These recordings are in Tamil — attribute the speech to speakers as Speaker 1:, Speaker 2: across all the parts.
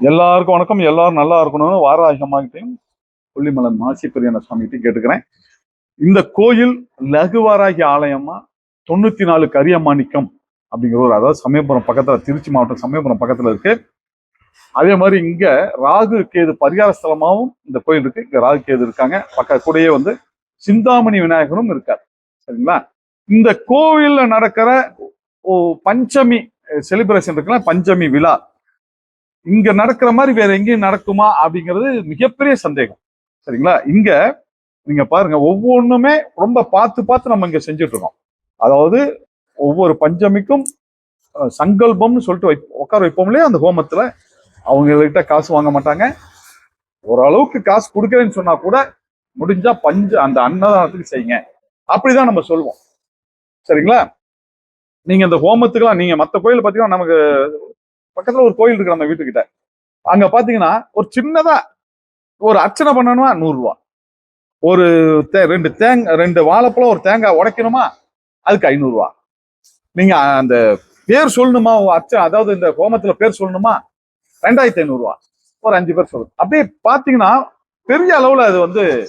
Speaker 1: எல்லாருக்கும் வணக்கம். எல்லாரும் நல்லா இருக்கணும்னு வாராகியமாகிட்டையும் கொல்லிமலை மாசி பெரியண்ண சுவாமிகிட்டையும் கேட்டுக்கிறேன். இந்த கோயில் லகுவாராகி ஆலயமா? தொண்ணூத்தி நாலு கரியமாணிக்கம் அப்படிங்கிற ஒரு அதாவது சமயபுரம் பக்கத்துல திருச்சி மாவட்டம் சமயபுரம் பக்கத்துல இருக்கு. அதே மாதிரி இங்க ராகு கேது பரிகார ஸ்தலமாகவும் இந்த கோயில் இருக்கு. இங்க ராகு கேது இருக்காங்க. பக்க கூடயே வந்து சிந்தாமணி விநாயகரும் இருக்கார். சரிங்களா? இந்த கோவில்ல நடக்கிற ஓ பஞ்சமி செலிப்ரேஷன் இருக்குல்ல பஞ்சமி விழா. இங்க நடக்கிற மாதிரி வேற எங்கேயும் நடக்குமா அப்படிங்கிறது மிகப்பெரிய சந்தேகம். சரிங்களா? இங்க நீங்க பாருங்க ஒவ்வொன்றுமே ரொம்ப பார்த்து பார்த்து நம்ம இங்க செஞ்சுட்டு இருக்கோம் அதாவது ஒவ்வொரு பஞ்சமிக்கும் சங்கல்பம்னு சொல்லிட்டு வை உட்கார வைப்போம் இல்லையா? அந்த ஹோமத்துல அவங்ககிட்ட காசு வாங்க மாட்டாங்க. ஓரளவுக்கு காசு கொடுக்குறேன்னு சொன்னா கூட முடிஞ்சா பஞ்ச அந்த அன்னதானத்துக்கு செய்யுங்க. அப்படிதான் நம்ம சொல்லுவோம் சரிங்களா? நீங்க இந்த ஹோமத்துக்கெல்லாம் நீங்க மற்ற கோயில் பார்த்தீங்கன்னா நமக்கு பக்கத்துல ஒரு கோயில் இருக்கு நம்ம வீட்டுக்கிட்ட. அங்க பாத்தீங்கன்னா ஒரு சின்னதா ஒரு அர்ச்சனை பண்ணணுமா நூறு ரூபா ஒரு தே- ரெண்டு தேங்க ரெண்டு வாழைப்பழம் ஒரு தேங்காய் உடைக்கணுமா? அதுக்கு ஐநூறுரூவா. நீங்க அந்த பேர் சொல்லணுமா? அர்ச்சனை அதாவது இந்த ஹோமத்துல பேர் சொல்லணுமா? ரெண்டாயிரத்தி ஐநூறுரூவா. ஒரு அஞ்சு பேர் சொல்லணும் அப்படியே பாத்தீங்கன்னா பெரிய அளவுல அது வந்து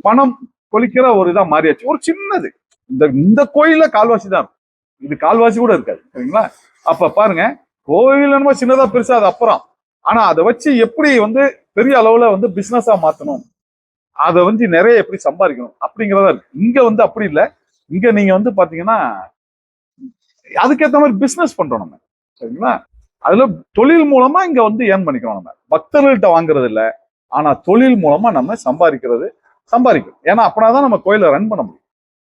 Speaker 1: பணம் கொலிக்கிற ஒரு இதாக மாறியாச்சு. ஒரு சின்னது. இந்த இந்த கோயில்ல கால்வாசி தான் இருக்கும். இது கால்வாசி கூட இருக்காது. சரிங்களா? அப்ப பாருங்க கோவில் என்னமோ சின்னதா பெருசா அது அப்புறம். ஆனா அதை வச்சு எப்படி வந்து பெரிய அளவுல வந்து பிசினஸா மாத்தணும்? அதை வந்து நிறைய எப்படி சம்பாதிக்கணும்? அப்படிங்கிறதா இருக்கு. இங்க வந்து அப்படி இல்லை. இங்க நீங்க வந்து பாத்தீங்கன்னா அதுக்கேற்ற மாதிரி பிசினஸ் பண்றோம் நம்ம. சரிங்களா? அதுல தொழில் மூலமா இங்க வந்து ஏர்ன் பண்ணிக்கிறோம் நம்ம. பக்தர்கள்ட்ட வாங்குறது இல்லை. ஆனா தொழில் மூலமா நம்ம சம்பாதிக்கிறது சம்பாதிக்கணும் ஏன்னா அப்படின்னா நம்ம கோயிலை ரன் பண்ண முடியும்.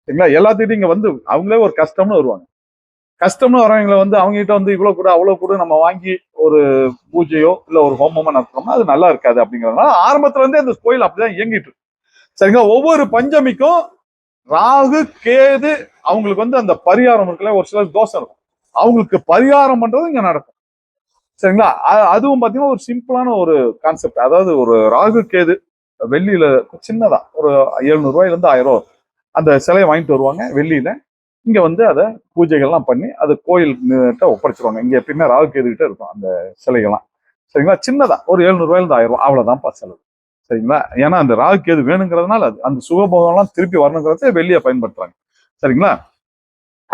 Speaker 1: சரிங்களா? எல்லாத்துக்கிட்டும் இங்க வந்து அவங்களே ஒரு கஷ்டம்னு வருவாங்க. கஷ்டம்னு வரவங்களை வந்து அவங்ககிட்ட வந்து இவ்வளோ கூட அவ்வளோ கூட நம்ம வாங்கி ஒரு பூஜையோ இல்லை ஒரு ஹோமமோ நடத்தினோம்னா அது நல்லா இருக்காது அப்படிங்கிறதுனால ஆரம்பத்துலேருந்தே இருந்தே கோயில் அப்படிதான் இயங்கிட்டு சரிங்க சரிங்களா? ஒவ்வொரு பஞ்சமிக்கும் ராகு கேது அவங்களுக்கு வந்து அந்த பரிகாரம் இருக்குல்ல ஒரு சிலர் தோசை இருக்கும். அவங்களுக்கு பரிகாரம் பண்றது இங்க நடக்கும். சரிங்களா? அதுவும் பார்த்தீங்கன்னா ஒரு சிம்பிளான ஒரு கான்செப்ட் அதாவது ஒரு ராகு கேது வெள்ளியில சின்னதா ஒரு எழுநூறுவாயிலேருந்து ஆயிரம் ரூபா அந்த சிலையை வாங்கிட்டு வருவாங்க வெள்ளியில. இங்கே வந்து அதை பூஜைகள்லாம் பண்ணி அது கோயில் ஒப்படைச்சிருவாங்க. இங்கே எப்பயுமே ராகு கேது கிட்ட இருக்கும் அந்த சிலைகள்லாம். சரிங்களா? சின்னதாக ஒரு எழுநூறு ஆயிரம் ரூபா அவ்வளோதான்ப்பா செலவு. சரிங்களா? ஏன்னா அந்த ராகு கேது வேணுங்கிறதுனால அது அந்த சுகபோகம்லாம் திருப்பி வரணுங்கிறத வெளியே பயன்படுத்துறாங்க. சரிங்களா?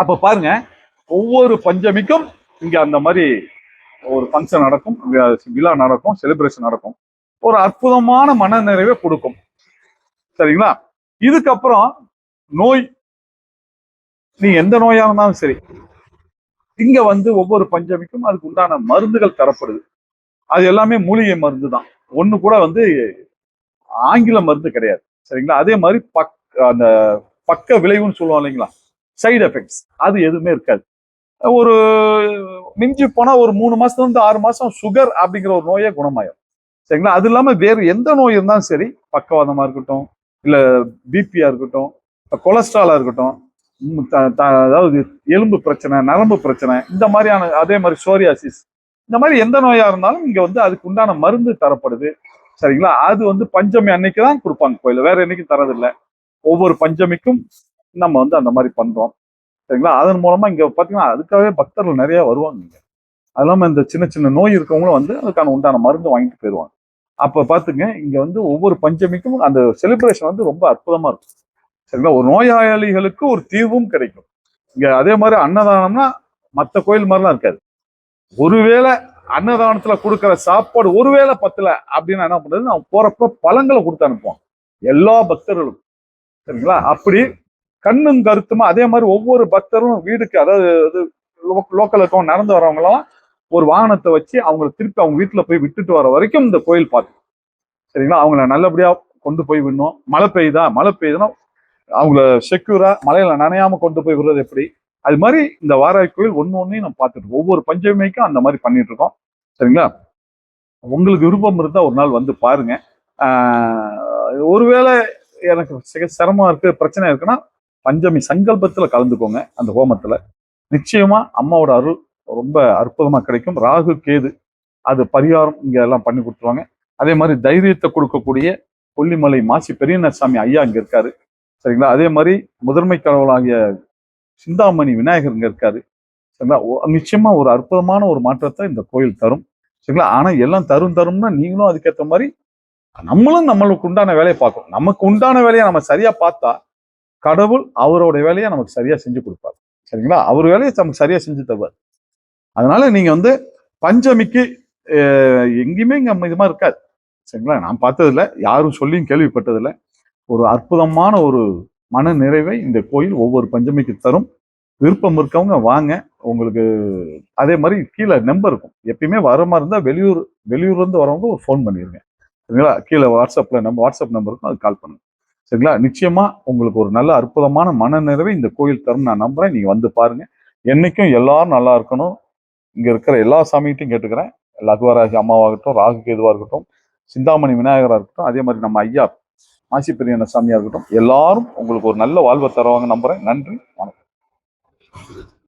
Speaker 1: அப்போ பாருங்க ஒவ்வொரு பஞ்சமிக்கும் இங்கே அந்த மாதிரி ஒரு ஃபங்க்ஷன் நடக்கும். விழா நடக்கும் செலிப்ரேஷன் நடக்கும். ஒரு அற்புதமான மனநிறைவை கொடுக்கும். சரிங்களா? இதுக்கப்புறம் நோய் நீ எந்த நோயா இருந்தாலும் சரி இங்க வந்து ஒவ்வொரு பஞ்சமிக்கும் அதுக்கு உண்டான மருந்துகள் தரப்படுது. அது எல்லாமே மூலிகை மருந்து தான் ஒண்ணு கூட வந்து ஆங்கில மருந்து கிடையாது. சரிங்களா? அதே மாதிரி பக் அந்த பக்க விளைவுன்னு சொல்லுவோம் இல்லைங்களா? சைடு எஃபெக்ட்ஸ் அது எதுவுமே இருக்காது. ஒரு மிஞ்சி போனா ஒரு மூணு மாசத்துல இருந்து ஆறு மாசம் சுகர் அப்படிங்கிற ஒரு நோயே குணமாயிடும் சரிங்களா? அது இல்லாம வேறு எந்த நோய் இருந்தாலும் சரி பக்கவாதமா இருக்கட்டும் இல்ல பிபியா இருக்கட்டும் கொலஸ்ட்ராலா இருக்கட்டும் அதாவது எலும்பு பிரச்சனை நரம்பு பிரச்சனை இந்த மாதிரியான அதே மாதிரி சோரியாசிஸ் இந்த மாதிரி எந்த நோயா இருந்தாலும் இங்க வந்து அதுக்கு உண்டான மருந்து தரப்படுது. சரிங்களா? அது வந்து பஞ்சமி அன்னைக்கு தான் கொடுப்பாங்க கோயில வேற என்னைக்கும் தரதில்லை. ஒவ்வொரு பஞ்சமிக்கும் நம்ம வந்து அந்த மாதிரி பண்றோம். சரிங்களா? அதன் மூலமா இங்க பாத்தீங்கன்னா அதுக்காகவே பக்தர்கள் நிறைய வருவாங்க இங்க. அது இல்லாமல் இந்த சின்ன சின்ன நோய் இருக்கவங்களும் வந்து அதுக்கான உண்டான மருந்து வாங்கிட்டு போயிடுவாங்க அப்போ பார்த்துங்க இங்கே வந்து ஒவ்வொரு பஞ்சமிக்கும் அந்த செலிப்ரேஷன் வந்து ரொம்ப அற்புதமாக இருக்கும். சரிங்களா? ஒரு நோயாளிகளுக்கு ஒரு தீர்வும் கிடைக்கும். இங்க அதே மாதிரி அன்னதானம்னா மற்ற கோயில் மாதிரிலாம் இருக்காது. ஒருவேளை அன்னதானத்துல கொடுக்குற சாப்பாடு ஒருவேளை பத்தல அப்படின்னு என்ன பண்றது? நான் போறப்ப பழங்களை கொடுத்து அனுப்புவோம் எல்லா பக்தர்களுக்கும் சரிங்களா? அப்படி கண்ணும் கருத்துமா அதே மாதிரி ஒவ்வொரு பக்தரும் வீடுக்கு அதாவது இது லோக்கல் இருக்கவங்க நடந்து வரவங்களாம் ஒரு வாகனத்தை வச்சு அவங்கள திருப்பி அவங்க வீட்டில் போய் விட்டுட்டு வர வரைக்கும் இந்த கோயில் பார்த்து சரிங்களா? அவங்கள நல்லபடியாக கொண்டு போய் விடணும். மழை பெய்யுதா? மழை பெய்யுதுன்னா அவங்கள செக்யூரா மலையில நனையாம கொண்டு போய் விடுறது எப்படி? அது மாதிரி இந்த வாராய் கோயில் ஒன்று ஒன்றையும் நம்ம பார்த்துட்டு இருக்கோம். ஒவ்வொரு பஞ்சமிக்கும் அந்த மாதிரி பண்ணிட்டு இருக்கோம். சரிங்களா? உங்களுக்கு விருப்பம் இருந்தால் ஒரு நாள் வந்து பாருங்க. ஒருவேளை எனக்கு சிக- இருக்கு பிரச்சனை இருக்குன்னா பஞ்சமி சங்கல்பத்தில் கலந்துக்கோங்க அந்த ஹோமத்தில். நிச்சயமா அம்மாவோட அருள் ரொம்ப அற்புதமாக கிடைக்கும். ராகு கேது அது பரிகாரம் இங்கே எல்லாம் பண்ணி கொடுத்துருவாங்க. அதே மாதிரி தைரியத்தை கொடுக்கக்கூடிய கொல்லிமலை மாசி பெரியநாசாமி ஐயா இங்கே இருக்காரு. சரிங்களா? அதே மாதிரி முதன்மை கடவுளாகிய சிந்தாமணி விநாயகருங்க இருக்காரு. சரிங்களா? நிச்சயமா ஒரு அற்புதமான ஒரு மாற்றத்தை இந்த கோயில் தரும். சரிங்களா? ஆனா எல்லாம் தரும் தரும்னா நீங்களும் அதுக்கேற்ற மாதிரி நம்மளும் நம்மளுக்கு உண்டான வேலையை பார்க்கணும். நமக்கு உண்டான வேலையை நம்ம சரியா பார்த்தா கடவுள் அவரோட வேலையை நமக்கு சரியா செஞ்சு கொடுப்பார். சரிங்களா? அவர் வேலையை நமக்கு சரியா செஞ்சு தருவார். அதனால நீங்க வந்து பஞ்சமிக்கு எங்கேயுமே இங்க இது மாதிரி இருக்காது. சரிங்களா? நான் பார்த்ததில்ல. யாரும் சொல்லியும் கேள்விப்பட்டதில்லை. ஒரு அற்புதமான ஒரு மன நிறைவை இந்த கோயில் ஒவ்வொரு பஞ்சமிக்கு தரும். விருப்பம் இருக்கவங்க வாங்க. உங்களுக்கு அதே மாதிரி கீழே நம்பர் இருக்கும். எப்பயுமே வர மாதிரி இருந்தால் வெளியூர் வெளியூர்லேருந்து வரவங்க ஒரு ஃபோன் பண்ணிடுங்க சரிங்களா? கீழே வாட்ஸ்அப்பில் நம்ம வாட்ஸ்அப் நம்பருக்கும் அது கால் பண்ணுங்க. சரிங்களா? நிச்சயமாக உங்களுக்கு ஒரு நல்ல அற்புதமான மன நிறைவை இந்த கோயில் தரும். நான் நம்புறேன். நீங்கள் வந்து பாருங்கள் என்றைக்கும் எல்லாரும் நல்லா இருக்கணும். இங்கே இருக்கிற எல்லா சாமிகிட்டையும் கேட்டுக்கிறேன். லகுவராஜ் அம்மாவாகட்டும் ராகு கேதுவாக இருக்கட்டும் சிந்தாமணி விநாயகராக இருக்கட்டும் அதே மாதிரி நம்ம ஐயா மாசி பெரியண்ண சாமியா இருக்கட்டும். எல்லாரும் உங்களுக்கு ஒரு நல்ல வாழ்வை தருவாங்க நம்புறேன். நன்றி. வணக்கம்.